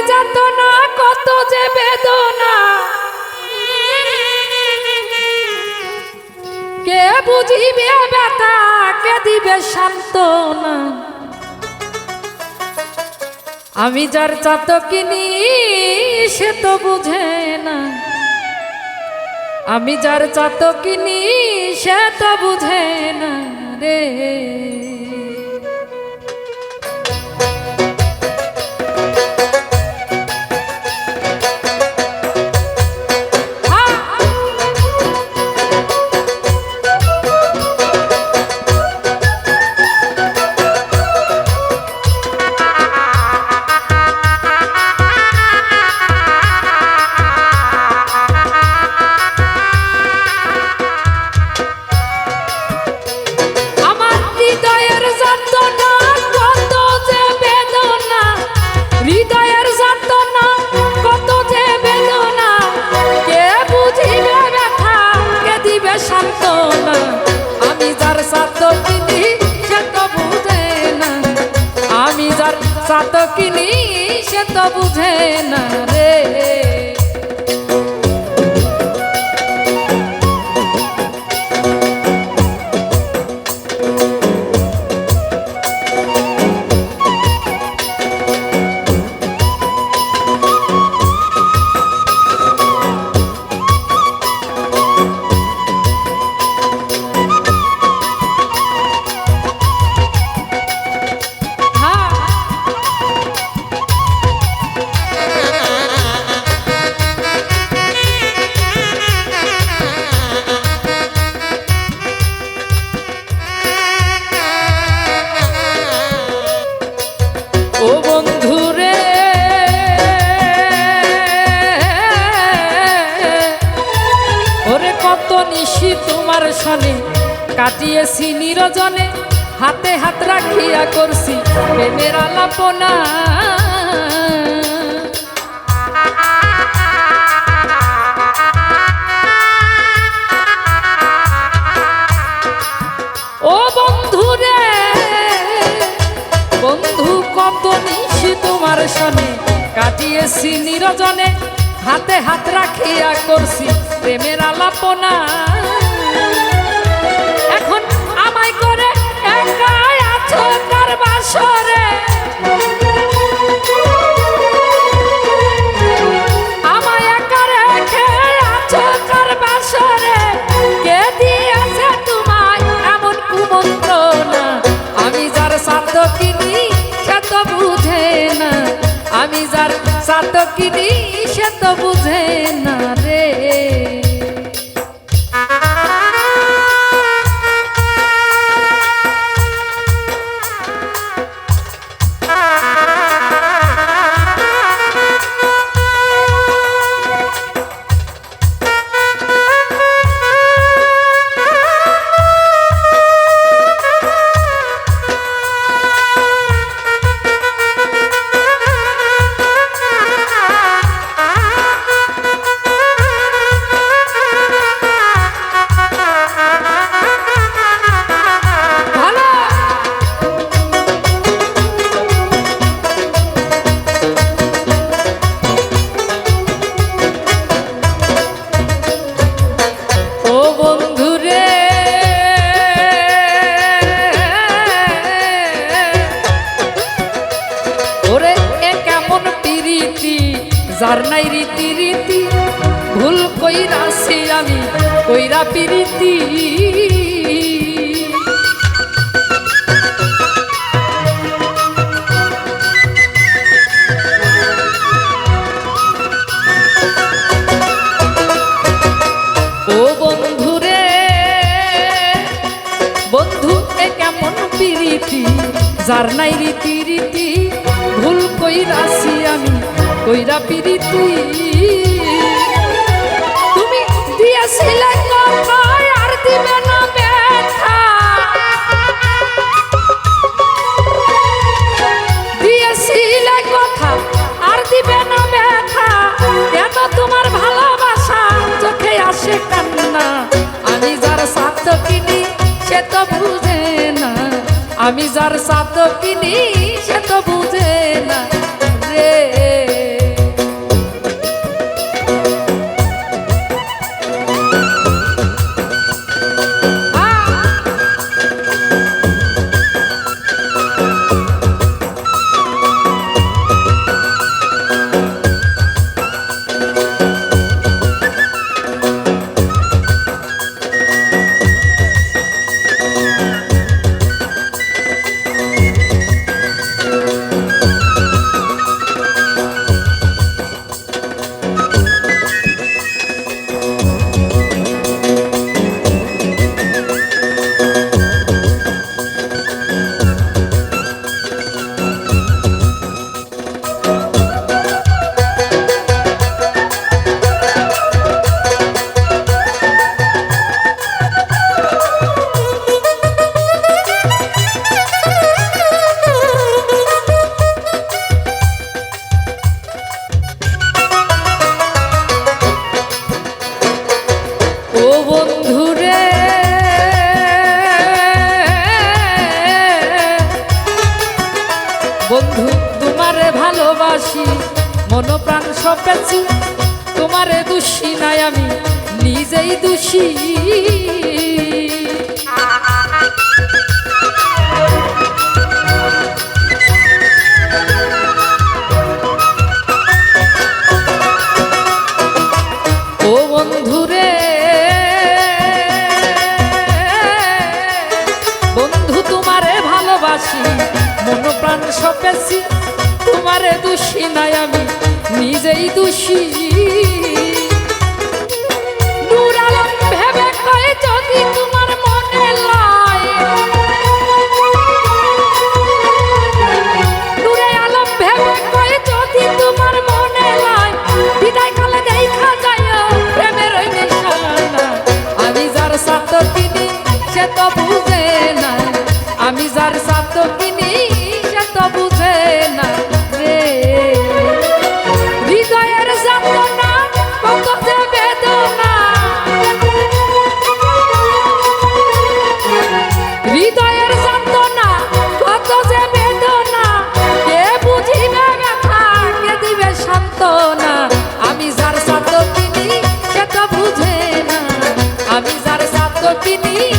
যাতনা, কত যে বেদনা। কে বুঝিবে ব্যথা, কে দিবে সান্ত্বনা। আমি যার চাত কিনি সে তো বুঝে না। আমি যার চাত কিনি সে তো বুঝে না রে। সে তো বুঝে না রে। তোমার কাটিয়েছি নিরজনে, হাতে হাত রাখিয়া করছি প্রেমের আলাপনা। ও বন্ধু রে বন্ধু কত নিশি তোমার সনে, কাটিয়েছি নিরজনে, হাতে হাত রাখিয়া করছি প্রেমের আলাপনা। আমায় করে, একাই আছো কার বাসরে। আমায় একা রেখে আছো আমি যার সাথ কিনি, সে তো আমি যার সাথ কিনি, সে তো বুঝে না। যার নাই রীতি রীতি, ভুল কইরাছি আমি, কইরা পিরিতি। বন্ধু কেমন যার নাই রীতি রীতি কইরা পিরিতি। তুমি দিয়েছিলে কথা আর দিবে না ব্যথা। দিয়েছিলে কথা, আর দিবে না ব্যথা। কেন তোমার ভালোবাসা চোখে আসে কান্না? আমি যার সাথ কিনি, সে তো বুঝে না। আমি যার সাথ কিনি, সে তো বুঝে না। মন প্রাণ সব পেছি তোমারে দোষী নাই আমি, নিজেই দোষী। ও বন্ধু তোমারে ভালোবাসি প্রাণ সপেছি তোমারে দোষী নাই আমি নিজেই দোষী। বিনি